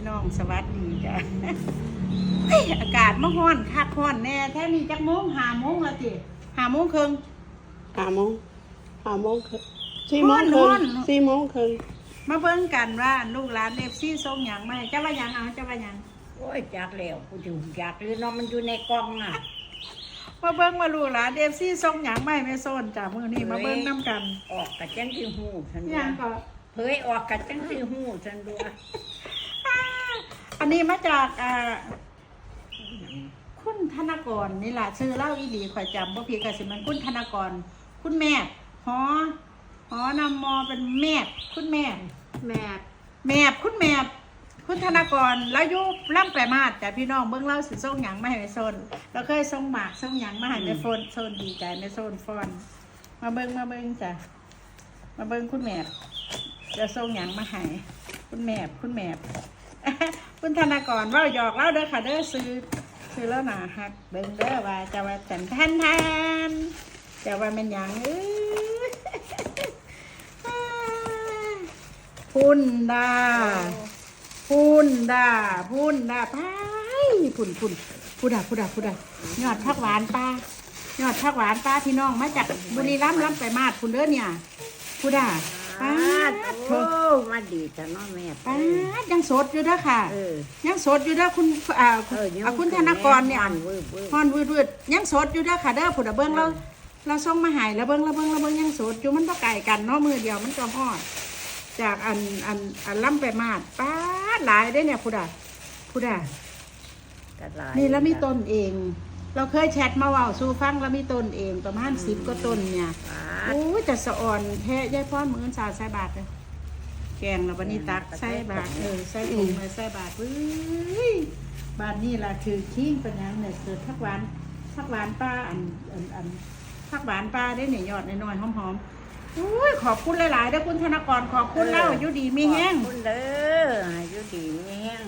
พี่น้องสวัสดีจ้ะเฮ้ยอากาศมาฮ้อนคักฮ้อนแน่แท้มีจักโมงหาโมงแล้วจิหาโมงครึ่งห้าโมงห้าโมงครึ่งสี่โมงคนรึ่องนสี่โมงครึ่งมาเบิ่งกันว่าลูกหลานเอฟซีส่งหยังมาให้เจ้าว่าหยังเอาเจ้าว่าหยังโอ้ยจักแล้วกูถึงอยากหรือเนาะมันอยู่ในกล่องน่ะมาเบิ่งว่าลูกหลานเอฟซีส่งหยังมาให้แม่โซนจ้ะมื้อนี้มาเบิ่งนํกัน ออกกับจังที่หูฉันหด้วยัยงก็เผยออกกับจังที่หูฉันด้วยอ่าอั นนี้มาจากอ่าคุณธนากรนี่ล่ะชื่อเล่าอีหลีข่อยจำบ่ผิดก็สิมันคุณธนากร คุณแม่หอหอนำมอเป็นแม่คุณแม่แม่แม่คุณแม่คุณธนากรแล้วอยุร่ำแปรมาดแต่พี่น้องเบื้องเล่าสิส่งหยังมาให้แม่โซนเราเคยส่งหมากส่งหยังมาให้แม่โฟนโซนดีใจแม่โซนฟอน มาเบิ้งมาเบิ้งจ้ะมาเบิ้งคุณแม่จะส่งหยังมาให้คุณแม่คุณแม่ คุณธนากรว่าหยอกเล่าเด้อค่ะเด้อซื้อซื้อแล้วหนาฮักเบิ้งเด้อว่าจะว่าแทนแทนแทนจะว่าเป็นหยังเอ้พุ่นดาพุ่นดาพุ่นดาไปพุ่นพุ่นพูดาพูดาพูดายอดผักหวานป้ายอดผักหวานป้าพี่น้องมาจากบุรีรัมย์ล้ำไปมาดพุ่นเด้อเนี่ยพูดา ป้าป้าดโอ้มาดีจ้ะเนาะแม่ป้าดยังสดอยู่เด้อค่ะ เออ ยังสดอยู่เด้อคุณอ่าคุณเออยังอ่าคุณธนากรเนี่ยมันวืบวืบฮอนวืดวืดยังสดอยู่เด้อค่ะเด้อผู้ดาเบิ้งเราเราส่งมาใหายแล้วเบิ้งแล้วเบิ้งแล้วเบิ้งยังสดอยู่มันบ่ไก่กันเนาะมือเดียวมันก็ฮอด จากอันอันอันล้ำไปมาดป้าดหลายได้อเนี่ยผู้ดาผู้ดากระลายนี่แล้วมีต้นเอง เราเคยแชทมาเว่าสู่ฟังแล้วมีต้นเองประมาณสิบก็ต้นเนี่ยป้าโอ้ยแต่สะอ่อนแท้ยายพ่อมืออนสาวใส่บาทเลยแกงแล้ววันนี้ตักใส่บาทเออใส่ถุงมาใส่บาทเฮ้ยบ้านนี้ล่ะคือขิงเป็นหยังเนี่ยเกิดทักหวานทักหวานป้าอันอันอันทักหวานป้าได้เนี่ยยอดน้อยๆหอมๆโอ้ยขอบคุณหลายๆเด้อคุณธนากรขอบคุณเล่าอยู่ดีมีแห้งขอบคุณเด้อให้อยู่ดีมีแห้ง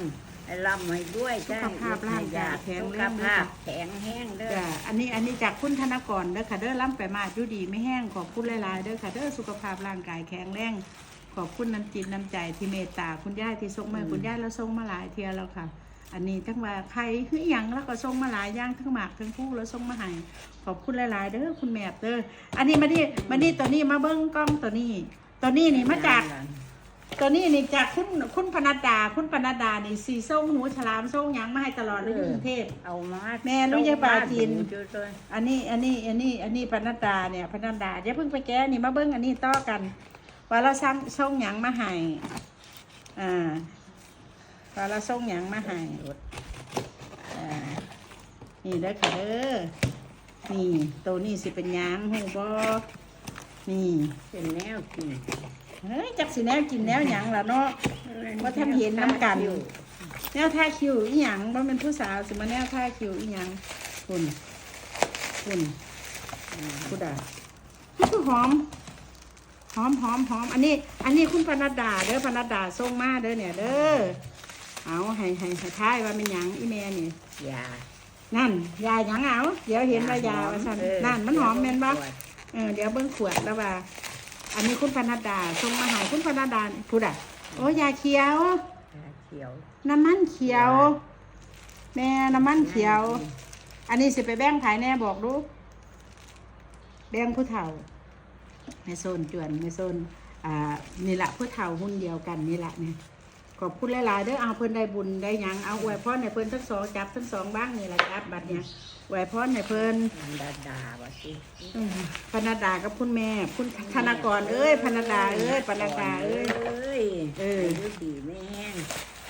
ให้ร่ำให้ด้วยสุขภาพร่างกายแข็งสุแรขงภาพแข็งแห้งเด้อจ้ะอันนี้อันนี้จากคุณธนกรเด้อค่ะเด้อล้ำไปมาอยู่ดีไม่แห้งขอบคุณหลายๆเด้อค่ะเด้อสุขภาพร่างกายแข็งแรงขอบคุณน้ำจิตน้ำใจที่เมตตาคุณย่าที่ส่งมาคุณย่าแล้วส่งมาหลายเทียแล้วค่ะ อันนี้ทั้งว่าใครคือหยังแล้วก็ส่งมาหลายอย่างทั้งหมากทั้งคู่แล้วส่งมาให้ขอบคุณหลายๆเด้อคุณแม่เด้ออันนี้มาดิมาดิตัวนี้มาเบิ้งกล้องตัวนี้ ตัวนี้นี่มาจาก ตัวนี้นี่จากคุณคุณปนัดดา คุณปนัดดานี่สีส้มหูฉลามส้มหยังมาให้ตลอดเลยอยู่กรุงเทพ เอามาแม่รู้ยายปลาจีนดูด้วยอันนี้อันนี้อันนี้อันนี้ปนัดดาเนี่ยปนัดดาอย่าเพิ่งไปแก้นี่มาเบิ้งอันนี้ต่อกัน ว่าเราส่งส่งหยังมาให้อ่าว่าเราส่งหยังมาให้อ่านี่เด้อค่ะเด้อนี่ตัวนี้สิเป็นหยังหูบอนี่เป็นแนวกิน เฮ้ยจักสิแนวกินแนวหยังล่ะเนาะว่าท่านเห็นน้ำกันแนวท่าคิวอีหยังว่าเป็นผู้สาวสิมาแนวท่าคิวอีหยังคุณคุณคุณดาคือหอมหอมหอมหอมอันนี้ อันนี้คุณปนัดดาเด้อปนัดดาส่งมาเด้อเนี่ยเด้อเอาให้ให้ให้ทายว่าเป็นหยังอีแม่นี่ยานั่นยาหยังเอาเดี๋ยวเห็นว่ายาว่าซั่นเออนั่นมันหอมแม่นบ่ขวดเออเดี๋ยวเบิ่งขวดแล้วว่า อันนี้คุณปนัดดาส่งมาให้คุณปนัดดาพูดอะโอ้ยาเขียวยาเขียว น้ำมันเขียวแม่น้ำมันเขียว อันนี้สิไปแบ่งภายแน่บอกดูแบ่งผู้เฒ่าในโซนจวนในโซนอ่านี่ละผู้เฒ่าหุ้นเดียวกันนี่ละเนี่ย ขอบคุณหลายๆเด้อเอาเพิ่นได้บุญได้หยังเอาอวยพรในเพิ่นทั้งสองจับทั้งสองบ้างนี่ละจับบัดเนี่ยอวยพรในเพิ่นมันดาดาว่าสิอืมพนดากับคุณแม่ คุณธนากรเอ้ยพนดาเอ้ยปนดาเอ้ย เอ้ยเออ ให้อยู่ดีไม่แห้ง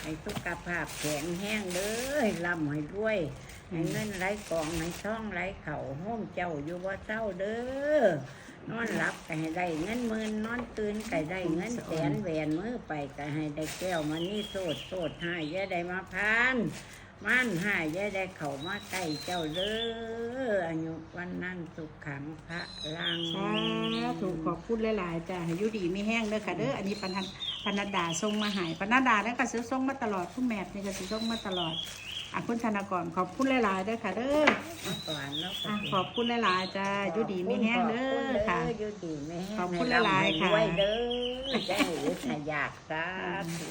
ให้สุขภาพแข็งแห้งเด้อให้ร่ำให้รวยให้เงินไหลกองให้ช่องไหลเข่าห้มเจ้าอยู่ว่าเจ้าเด้อ นอนหลับก็ให้ได้เงินหมื่นนอนตื่นก็ได้เงินแสนแหวนมือไปก็ให้ได้แก้วมานี่โสดโสดหายอย่าได้มาพานมันหายอย่าได้เข้ามาใกล้เจ้าเด้ออายุวันนั้นสุขขังพระลังสาถูกขอบคุณหลายๆจ้ะให้อยุดีไม่แห้งเด้อค่ะเด้ออันนี้ปนัดปนัดดาส่งมาใหายปนัดดาเนี่ยก็ซื้อส่งมาตลอดคุณแม่นี่ก็ซื้อส่งมาตลอด อะคุณธนากรขอบคุณหลายๆเด้อค่ะ เด้อหวานแล้วก็อะขอบคุณหลายๆจ้ะอยุดีไม่แห้งเด้อค่ะ อยู่ดีไม่แห้งขอบคุณหลายๆค่ะให้ร่ำให้รวยเด้อใจหรือถ้าอยากสาธุ